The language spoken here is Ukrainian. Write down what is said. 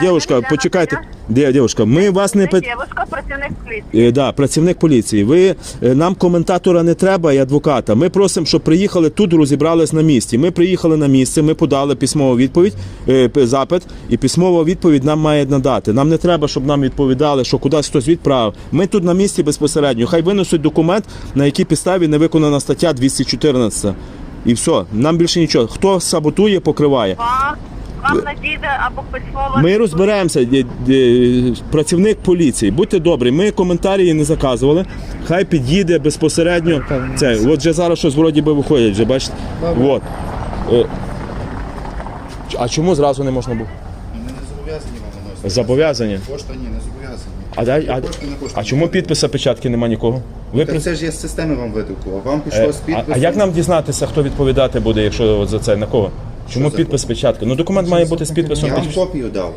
Дівушка, почекайте. Де, дівушка, ми вас не пи- працівник поліції. Е, да, працівник поліції. Ви е, нам коментатора не треба і адвоката. Ми просимо, щоб приїхали тут, розібрались на місці. Ми приїхали на місце, ми подали письмову відповідь, е, п- запит, і письмова відповідь нам має надати. Нам не треба, щоб нам відповідали, що кудись хтось відправив. Ми тут на місці безпосередньо. Хай винесуть документ, на якій підставі не виконана стаття 214. І все. Нам більше нічого. Хто саботує, покриває. Вам, вам надійде або письмово. Ми розберемося, ді- ді- працівник поліції. Будьте добрі, ми коментарі не заказували. Хай під'їде безпосередньо. Це от вже зараз щось вроді би виходять, вже бачите. От. Е, А чому зразу не можна було? Ми не зобов'язані вам наносити. Зобов'язані. Пошта ні, не зобов'язані. А, дай- а, не а чому підписа печатки нема нікого? Ви Так при- це ж я з системи вам видрукував. Вам Е, пішло з а, підписом. а як нам дізнатися, хто відповідати буде, якщо от за це на кого? Чому підпис печатки? Ну документ має бути з підписом. Я вам копію дав.